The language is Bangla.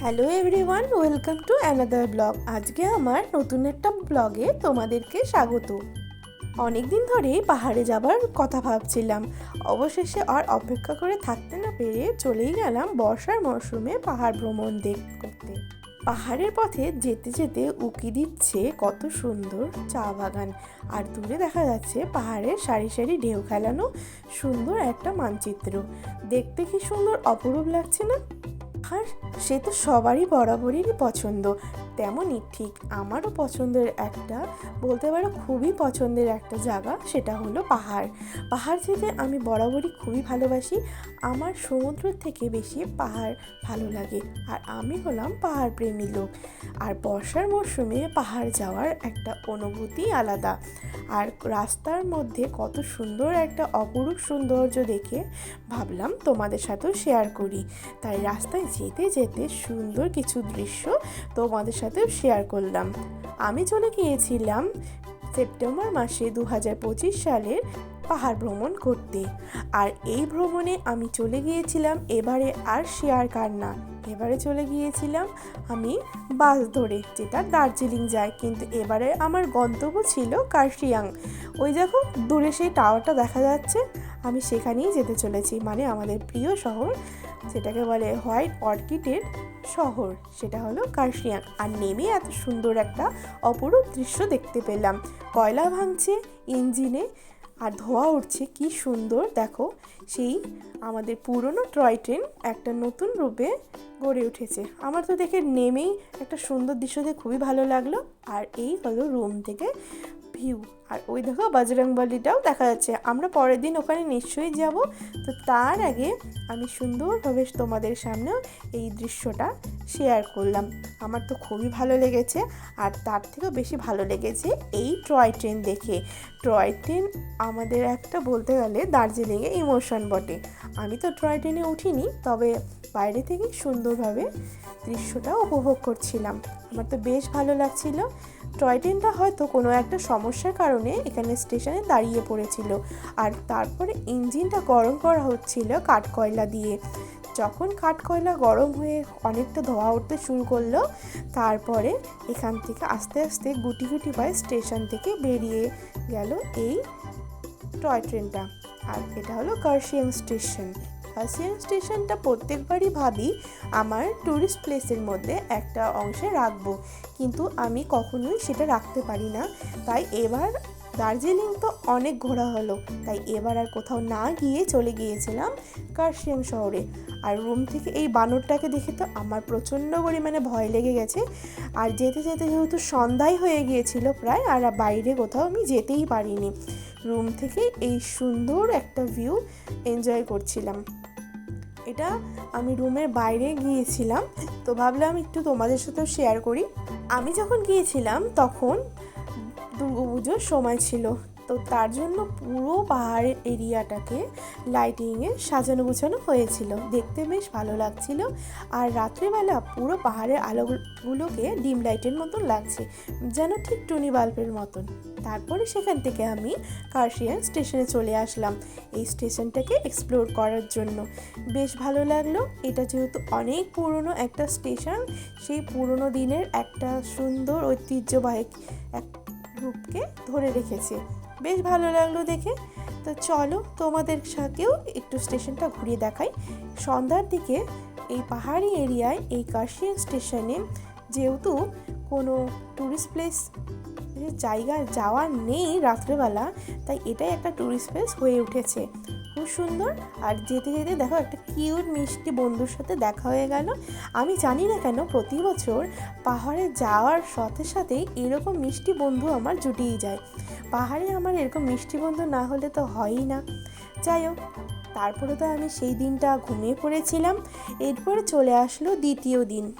Hello everyone, welcome to another blog. আজকে আমার নতুন একটা ব্লগে তোমাদেরকে স্বাগত। অনেক দিন ধরেই পাহাড়ে যাবার কথা ভাবছিলাম। অবশেষে আর অপেক্ষা করে থাকতে না পেরে চলেই গেলাম বর্ষার মরশুমে পাহাড় ভ্রমণ দেখ করতে। পাহাড়ের পথে যেতে যেতে উকি দিচ্ছে কত সুন্দর চা বাগান। আর দূরে দেখা যাচ্ছে পাহাড়ের সারি সারি ঢেউ খেলানো সুন্দর একটা মানচিত্র। দেখতে কি সুন্দর, অপরূপ লাগছে না? আর সে তো সবারই বরাবরেরই পছন্দ। তেমনই ঠিক আমারও পছন্দের একটা, বলতে পারো খুবই পছন্দের একটা জায়গা সেটা হলো পাহাড়। পাহাড় যেতে আমি বরাবরই খুবই ভালোবাসি। আমার সমুদ্র থেকে বেশি পাহাড় ভালো লাগে। আর আমি হলাম পাহাড় প্রেমী লোক। আর বর্ষার মরশুমে পাহাড় যাওয়ার একটা অনুভূতি আলাদা। আর রাস্তার মধ্যে কত সুন্দর একটা অপরূপ সৌন্দর্য দেখে ভাবলাম তোমাদের সাথেও শেয়ার করি। তাই রাস্তায় যেতে যেতে সুন্দর কিছু দৃশ্য তোমাদের সাথে শেয়ার করলাম। আমি চলে গিয়েছিলাম সেপ্টেম্বর মাসে দু হাজার পঁচিশ সালের পাহাড় ভ্রমণ করতে। আর এই ভ্রমণে আমি চলে গিয়েছিলাম এবারে আর শেয়ার কার না। এবারে চলে গিয়েছিলাম আমি বাস ধরে, যেটা দার্জিলিং যায়। কিন্তু এবারে আমার গন্তব্য ছিল কার্শিয়াং। ওই দেখো, দূরে সেই টাওয়ারটা দেখা যাচ্ছে। আমি সেখানেই যেতে চলেছি মানে আমাদের প্রিয় শহর, যেটাকে বলে হোয়াইট অর্কিডের শহর। সেটা হলো কার্শিয়াং। আর নেমে এত সুন্দর একটা অপরূপ দৃশ্য দেখতে পেলাম। কয়লা ভাঙছে, ইঞ্জিনে, আর ধোয়া উঠছে কি সুন্দর, দেখো। সেই আমাদের পুরনো টয় ট্রেন একটা নতুন রূপে গড়ে উঠেছে। আমার তো দেখে নেমেই একটা সুন্দর দৃশ্য দেখে খুবই ভালো লাগল। আর এই হলো রুম থেকে ভিউ আর ওই দেখো বজরংবলিটাও দেখা যাচ্ছে। আমরা পরের দিন ওখানে নিশ্চয়ই যাব। তো তার আগে আমি সুন্দরভাবে তোমাদের সামনেও এই দৃশ্যটা শেয়ার করলাম। আমার তো খুবই ভালো লেগেছে আর তার থেকেও বেশি ভালো লেগেছে এই টয় ট্রেন দেখে। টয় ট্রেন আমাদের একটা বলতে গেলে দার্জিলিংয়ে ইমোশন বটে। আমি তো টয় ট্রেনে উঠিনি, তবে বাইরে থেকে সুন্দরভাবে দৃশ্যটা উপভোগ করছিলাম। আমার তো বেশ ভালো লাগছিল। টয় ট্রেনটা হয়তো কোনো একটা সমস্যার কারণে এখানে স্টেশনে দাঁড়িয়ে পড়েছিল। আর তারপরে ইঞ্জিনটা গরম করা হচ্ছিল কাঠকয়লা দিয়ে। যখন কাঠকয়লা গরম হয়ে অনেকটা ধোয়া উঠতে শুরু করল, তারপরে এখান থেকে আস্তে আস্তে গুটি গুটি পায়ে স্টেশন থেকে বেরিয়ে গেল এই টয় ট্রেনটা। আর এটা হলো কার্শিয়াং স্টেশন। কার্শিয়াং স্টেশনটা প্রত্যেকবারই ভাবি আমার ট্যুরিস্ট প্লেসের মধ্যে একটা অংশে রাখব। কিন্তু আমি কখনোই সেটা রাখতে পারি না। তাই এবার দার্জিলিং তো অনেক ঘোরা হলো, তাই এবার আর কোথাও না গিয়ে চলে গিয়েছিলাম কার্শিয়াং শহরে। আর রুম থেকে এই বানরটাকে দেখে তো আমার প্রচণ্ড পরিমাণে ভয় লেগে গেছে। আর যেতে যেতে যেহেতু সন্ধ্যাই হয়ে গিয়েছিল প্রায়, আর বাইরে কোথাও আমি যেতেই পারিনি। রুম থেকে এই সুন্দর একটা ভিউ এনজয় করছিলাম। এটা আমি রুমের বাইরে গিয়েছিলাম, তো ভাবলাম একটু তোমাদের সাথেও শেয়ার করি। আমি যখন গিয়েছিলাম, তখন দুর্গাপুজোর সময় ছিল। তো তার জন্য পুরো পাহাড়ের এরিয়াটাকে লাইটিংয়ে সাজানো গোছানো হয়েছিল। দেখতে বেশ ভালো লাগছিল। আর রাত্রিবেলা পুরো পাহাড়ের আলোগুলোকে ডিম লাইটের মতন লাগছে, যেন ঠিক টুনি বাল্বের মতন। তারপরে সেখান থেকে আমি কার্শিয়ান স্টেশনে চলে আসলাম, এই স্টেশনটাকে এক্সপ্লোর করার জন্য। বেশ ভালো লাগল। এটা যেহেতু অনেক পুরনো একটা স্টেশন, সেই পুরনো দিনের একটা সুন্দর ঐতিহ্যবাহী এক রূপকে ধরে রেখেছে। বেশ ভালো লাগল দেখে। তো চলো তোমাদের সাথেও একটু স্টেশনটা ঘুরিয়ে দেখাই। সন্ধ্যার দিকে এই পাহাড়ি এরিয়ায় এই কার্শিয়াং স্টেশনে যেহেতু কোনো ট্যুরিস্ট প্লেস জায়গা যাওয়া নেই রাত্রেবেলা, তাই এটাই একটা ট্যুরিস্ট প্লেস হয়ে উঠেছে। খুব সুন্দর। আর যেতে যেতে দেখো একটা কিউট মিষ্টি বন্ধুর সাথে দেখা হয়ে গেল। আমি জানি না কেন প্রতি বছর পাহাড়ে যাওয়ার সাথে সাথেই এরকম মিষ্টি বন্ধু আমার জুটিয়ে যায়। পাহাড়ে আমার এরকম মিষ্টি বন্ধু না হলে তো হয়ই না। যাই হোক, তারপরে তো আমি সেই দিনটা ঘুমিয়ে পড়েছিলাম। এরপরে চলে আসলো দ্বিতীয় দিন।